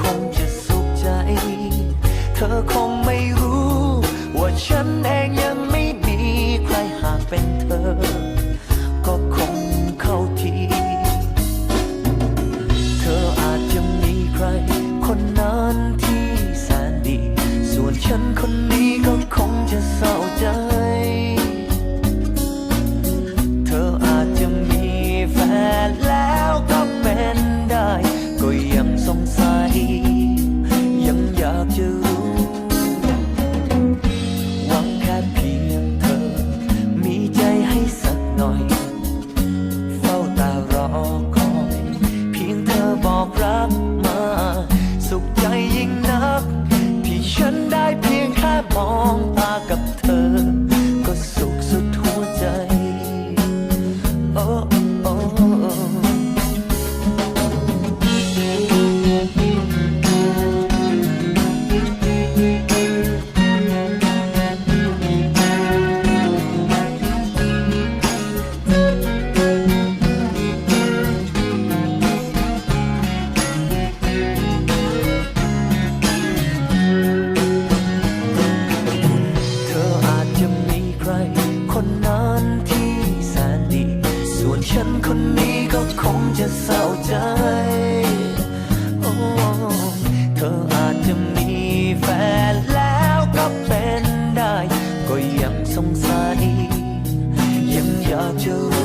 คงจะสุขใจ เธอคงไม่รู้ ว่าฉันเองยังไม่มีใครหากเป็นเธอ ก็คงเข้าที เธออาจจะมีใคร คนนั้นที่แสนดี ส่วนฉันคนนี้ก็คงจะเศร้าใจ เธออาจจะมีแฟนแล้วก็เป็นได้ ก็ยังสง ฉันคนนี้ก็คงจะเศร้าใจโอ้เธออาจจะมีแฟนแล้วก็เป็นได้ ก็ยังสงสัย ยังอยากจะรู้